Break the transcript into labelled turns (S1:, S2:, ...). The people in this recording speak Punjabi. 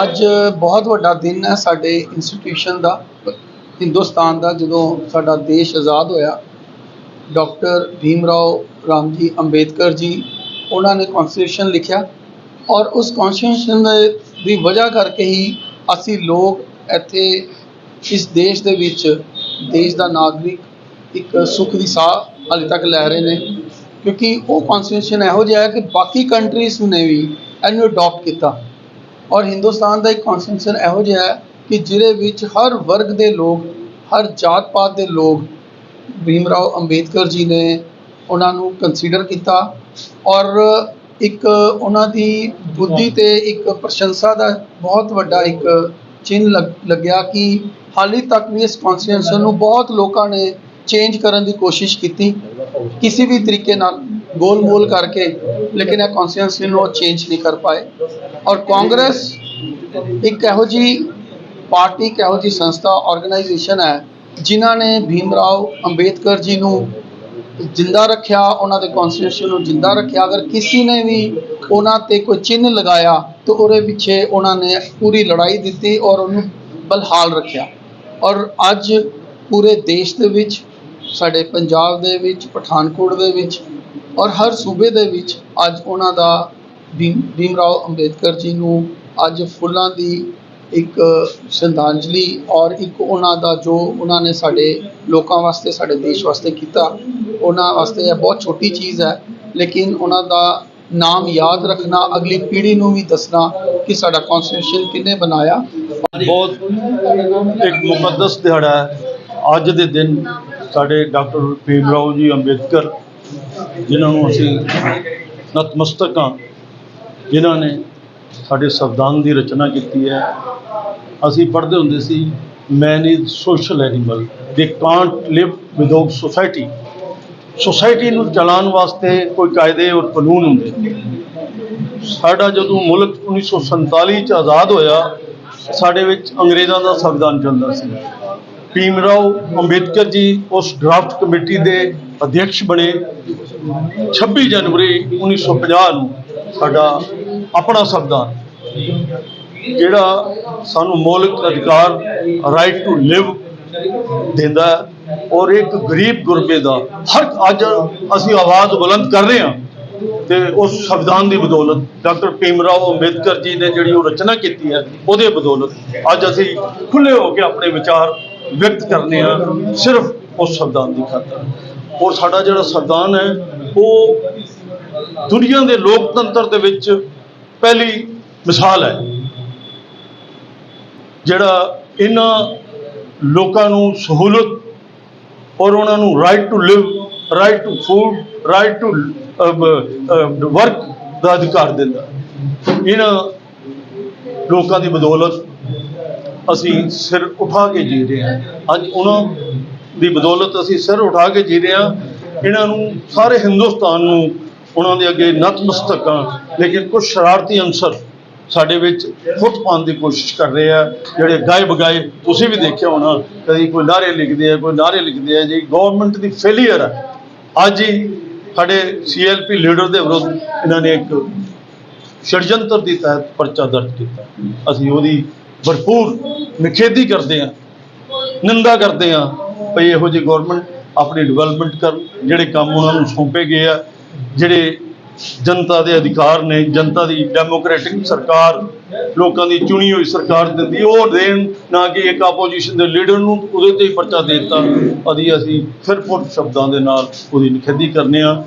S1: ਅੱਜ ਬਹੁਤ ਵੱਡਾ ਦਿਨ ਹੈ ਸਾਡੇ ਇੰਸਟੀਟਿਊਸ਼ਨ ਦਾ, ਹਿੰਦੁਸਤਾਨ ਦਾ, ਜਦੋਂ ਸਾਡਾ ਦੇਸ਼ ਆਜ਼ਾਦ ਹੋਇਆ। ਡਾਕਟਰ ਭੀਮ ਰਾਓ ਰਾਮਜੀ ਅੰਬੇਦਕਰ ਜੀ, ਉਹਨਾਂ ਨੇ ਕਨਸਟੀਟਿਊਸ਼ਨ ਲਿਖਿਆ ਔਰ ਉਸ ਕਨਸਟੀਟਿਊਸ਼ਨ ਦੀ ਵਜ੍ਹਾ ਕਰਕੇ ਹੀ ਅਸੀਂ ਲੋਕ ਇੱਥੇ ਇਸ ਦੇਸ਼ ਦੇ ਵਿੱਚ ਦੇਸ਼ ਦਾ ਨਾਗਰਿਕ ਇੱਕ ਸੁੱਖ ਦੀ ਸਾਹ ਹਾਲੇ ਤੱਕ ਲੈ ਰਹੇ ਨੇ। ਕਿਉਂਕਿ ਉਹ ਕਨਸਟੀਟਿਊਸ਼ਨ ਇਹੋ ਜਿਹਾ ਹੈ ਕਿ ਬਾਕੀ ਕੰਟਰੀਜ਼ ਨੇ ਵੀ ਇਹਨੂੰ ਅਡਾਪਟ ਕੀਤਾ। ਔਰ ਹਿੰਦੁਸਤਾਨ ਦਾ ਇੱਕ ਕਨਸਟੀਟਿਊਸ਼ਨ ਇਹੋ ਜਿਹਾ ਹੈ ਕਿ ਜਿਹਦੇ ਵਿੱਚ ਹਰ ਵਰਗ ਦੇ ਲੋਕ, ਹਰ ਜਾਤ ਪਾਤ ਦੇ ਲੋਕ, ਭੀਮ ਰਾਓ ਅੰਬੇਦਕਰ ਜੀ ਨੇ ਉਹਨਾਂ ਨੂੰ ਕੰਸੀਡਰ ਕੀਤਾ ਔਰ ਇੱਕ ਉਹਨਾਂ ਦੀ ਬੁੱਧੀ ਤੇ ਇੱਕ ਪ੍ਰਸ਼ੰਸਾ ਦਾ ਬਹੁਤ ਵੱਡਾ ਇੱਕ ਚਿੰਨ੍ਹ ਲੱਗ- ਲੱਗਿਆ ਕਿ ਹਾਲੇ ਤੱਕ ਵੀ ਇਸ ਕਨਸਟੀਟਿਊਸ਼ਨ ਨੂੰ ਬਹੁਤ ਲੋਕਾਂ ਨੇ ਚੇਂਜ ਕਰਨ ਦੀ ਕੋਸ਼ਿਸ਼ ਕੀਤੀ। ਕਿਸੇ ਵੀ ਤਰੀਕੇ ਨਾਲ ਗੋਲ-ਮੋਲ ਕਰਕੇ, ਲੇਕਿਨ ਇਹ ਕਨਸਟੀਟਿਊਸ਼ਨ ਨੂੰ ਚੇਂਜ ਨਹੀਂ ਕਰ ਪਾਏ। ਔਰ ਕਾਂਗਰਸ ਇੱਕ ਇਹੋ ਜਿਹੀ ਪਾਰਟੀ, ਇੱਕ ਇਹੋ ਜਿਹੀ ਸੰਸਥਾ ਆਰਗੇਨਾਈਜੇਸ਼ਨ ਹੈ, ਜਿਨ੍ਹਾਂ ਨੇ ਭੀਮ ਰਾਓ ਅੰਬੇਦਕਰ ਜੀ ਨੂੰ ਜਿੰਦਾ ਰੱਖਿਆ, ਉਹਨਾਂ ਦੇ ਕਨਸਟੀਟਿਊਸ਼ਨ ਨੂੰ ਜਿੰਦਾ ਰੱਖਿਆ। ਅਗਰ ਕਿਸੇ ਨੇ ਵੀ ਉਹਨਾਂ ਤੇ ਕੋਈ ਚਿੰਨ੍ਹ ਲਗਾਇਆ, ਤਾਂ ਉਹਦੇ ਪਿੱਛੇ ਉਹਨਾਂ ਨੇ ਪੂਰੀ ਲੜਾਈ ਦਿੱਤੀ ਔਰ ਉਹਨੂੰ ਬਲਹਾਲ ਰੱਖਿਆ। ਔਰ ਅੱਜ ਪੂਰੇ ਦੇਸ਼ ਦੇ ਵਿੱਚ, ਸਾਡੇ ਪੰਜਾਬ ਦੇ ਵਿੱਚ, ਪਠਾਨਕੋਟ ਦੇ ਵਿੱਚ ਔਰ ਹਰ ਸੂਬੇ ਦੇ ਵਿੱਚ ਅੱਜ ਉਹਨਾਂ ਦਾ ਭੀਮ ਭੀਮ ਰਾਓ ਅੰਬੇਦਕਰ ਜੀ ਨੂੰ ਅੱਜ ਫੁੱਲਾਂ ਦੀ ਇੱਕ ਸ਼ਰਧਾਂਜਲੀ ਔਰ ਇੱਕ ਉਹਨਾਂ ਦਾ ਜੋ ਉਹਨਾਂ ਨੇ ਸਾਡੇ ਲੋਕਾਂ ਵਾਸਤੇ, ਸਾਡੇ ਦੇਸ਼ ਵਾਸਤੇ ਕੀਤਾ, ਉਹਨਾਂ ਵਾਸਤੇ ਇਹ ਬਹੁਤ ਛੋਟੀ ਚੀਜ਼ ਹੈ। ਲੇਕਿਨ ਉਹਨਾਂ ਦਾ ਨਾਮ ਯਾਦ ਰੱਖਣਾ, ਅਗਲੀ ਪੀੜ੍ਹੀ ਨੂੰ ਵੀ ਦੱਸਣਾ ਕਿ ਸਾਡਾ ਕਨਸਟੀਟਿਊਸ਼ਨ ਕਿਹਨੇ ਬਣਾਇਆ।
S2: ਬਹੁਤ ਇੱਕ ਮੁਕੱਦਸ ਦਿਹਾੜਾ ਹੈ। ਅੱਜ ਦੇ ਦਿਨ ਸਾਡੇ ਡਾਕਟਰ ਭੀਮ ਰਾਓ ਜੀ ਅੰਬੇਦਕਰ ਜਿਨ੍ਹਾਂ ਨੂੰ ਅਸੀਂ ਨਤਮਸਤਕ ਹਾਂ, ਜਿਨ੍ਹਾਂ ਨੇ ਸਾਡੇ ਸੰਵਿਧਾਨ ਦੀ ਰਚਨਾ ਕੀਤੀ ਹੈ। ਅਸੀਂ ਪੜ੍ਹਦੇ ਹੁੰਦੇ ਸੀ man is social animal they can't live without society society ਨੂੰ ਚਲਾਉਣ ਵਾਸਤੇ ਕੋਈ ਕਾਇਦੇ ਔਰ ਕਾਨੂੰਨ ਹੁੰਦੇ। ਸਾਡਾ ਜਦੋਂ ਮੁਲਕ 1947 ਚ ਆਜ਼ਾਦ ਹੋਇਆ, ਸਾਡੇ ਵਿੱਚ ਅੰਗਰੇਜ਼ਾਂ ਦਾ ਸੰਵਿਧਾਨ ਚੱਲਦਾ ਸੀ। ਭੀਮ ਰਾਓ ਅੰਬੇਦਕਰ ਜੀ ਉਸ ਡਰਾਫਟ ਕਮੇਟੀ ਦੇ ਅਧਿਕਸ਼ ਬਣੇ। 26 ਜਨਵਰੀ 1950 ਨੂੰ ਸਾਡਾ ਆਪਣਾ ਸੰਵਿਧਾਨ, ਜਿਹੜਾ ਸਾਨੂੰ ਮੌਲਿਕ ਅਧਿਕਾਰ ਰਾਈਟ ਟੂ ਲਿਵ ਦਿੰਦਾ ਹੈ ਔਰ ਇੱਕ ਗਰੀਬ ਗੁਰਬੇ ਦਾ, ਹਰ ਅੱਜ ਅਸੀਂ ਆਵਾਜ਼ ਬੁਲੰਦ ਕਰ ਰਹੇ ਹਾਂ ਤੇ ਉਸ ਸੰਵਿਧਾਨ ਦੀ ਬਦੌਲਤ, ਡਾਕਟਰ ਭੀਮ ਰਾਓ ਅੰਬੇਦਕਰ ਜੀ ਨੇ ਜਿਹੜੀ ਉਹ ਰਚਨਾ ਕੀਤੀ ਹੈ, ਉਹਦੇ ਬਦੌਲਤ ਅੱਜ ਅਸੀਂ ਖੁੱਲੇ ਹੋ ਕੇ ਆਪਣੇ ਵਿਚਾਰ ਵਿਅਕਤ ਕਰਨੇ ਆ ਸਿਰਫ ਉਸ ਸੰਵਿਧਾਨ ਦੀ ਖਾਤਰ। ਔਰ ਸਾਡਾ ਜਿਹੜਾ ਸੰਵਿਧਾਨ ਹੈ, ਉਹ ਦੁਨੀਆ ਦੇ ਲੋਕਤੰਤਰ ਦੇ ਵਿੱਚ ਪਹਿਲੀ ਮਿਸਾਲ ਹੈ। ਜਿਹੜਾ ਇਹਨਾਂ ਲੋਕਾਂ ਨੂੰ ਸਹੂਲਤ ਔਰ ਉਹਨਾਂ ਨੂੰ right to live right to food right to work ਦਾ ਅਧਿਕਾਰ ਦਿੰਦਾ। ਇਹਨਾਂ ਲੋਕਾਂ ਦੀ ਬਦੌਲਤ ਅਸੀਂ ਸਿਰ ਉਠਾ ਕੇ ਜੀ ਰਹੇ ਹਾਂ। ਅੱਜ ਉਹਨਾਂ ਦੀ ਬਦੌਲਤ ਅਸੀਂ ਸਿਰ ਉਠਾ ਕੇ ਜੀ ਰਹੇ ਹਾਂ। ਇਹਨਾਂ ਨੂੰ ਸਾਰੇ ਹਿੰਦੁਸਤਾਨ ਨੂੰ ਉਹਨਾਂ ਦੇ ਅੱਗੇ ਨਤਮਸਤਕ ਹਾਂ। ਲੇਕਿਨ ਕੁਝ ਸ਼ਰਾਰਤੀ ਅੰਸਰ ਸਾਡੇ ਵਿੱਚ ਫੁੱਟ ਪਾਉਣ ਦੀ ਕੋਸ਼ਿਸ਼ ਕਰ ਰਹੇ ਆ। ਜਿਹੜੇ ਗਾਏ ਬਗਾਏ ਤੁਸੀਂ ਵੀ ਦੇਖਿਆ ਹੋਣਾ, ਕਦੀ ਕੋਈ ਨਾਰੇ ਲਿਖਦੇ ਆ, ਕੋਈ ਨਾਰੇ ਲਿਖਦੇ ਆ ਜੀ ਗਵਰਨਮੈਂਟ ਦੀ ਫੇਲੀਅਰ ਹੈ ਅੱਜ ਹੀ ਸਾਡੇ ਸੀਐਲਪੀ ਲੀਡਰ ਦੇ ਵਿਰੁੱਧ ਇਹਨਾਂ ਨੇ ਇੱਕ ਸ਼ੜਜੰਤਰ ਦੀ ਤਹਿਤ ਪਰਚਾ ਦਰਜ ਕੀਤਾ। ਅਸੀਂ ਉਹਦੀ ਭਰਪੂਰ ਨਿਖੇਧੀ ਕਰਦੇ ਆ ਨਿੰਦਾ ਕਰਦੇ ਆ ਭਈ ਇਹੋ ਜਿਹੀ ਗਵਰਨਮੈਂਟ ਆਪਣੀ ਡਿਵੈਲਪਮੈਂਟ ਕਰਨ, ਜਿਹੜੇ ਕੰਮ ਉਹਨਾਂ ਨੂੰ ਸੌਂਪੇ ਗਏ ਆ, ਜਿਹੜੇ ਜਨਤਾ ਦੇ ਅਧਿਕਾਰ ਨੇ, ਜਨਤਾ ਦੀ ਡੈਮੋਕ੍ਰੈਟਿਕ ਸਰਕਾਰ, ਲੋਕਾਂ ਦੀ ਚੁਣੀ ਹੋਈ ਸਰਕਾਰ ਦਿੰਦੀ, ਉਹ ਦੇਣ ਨਾ ਕਿ ਇੱਕ ਆਪੋਜੀਸ਼ਨ ਦੇ ਲੀਡਰ ਨੂੰ ਉਹਦੇ ਤੇ ਹੀ ਪਰਚਾ ਦੇ ਦਿੱਤਾ। ਅਦੀ ਅਸੀਂ ਫਿਰ ਪੁੱਟ ਸ਼ਬਦਾਂ ਦੇ ਨਾਲ ਉਹਦੀ ਨਿਖੇਧੀ ਕਰਨੇ ਆ।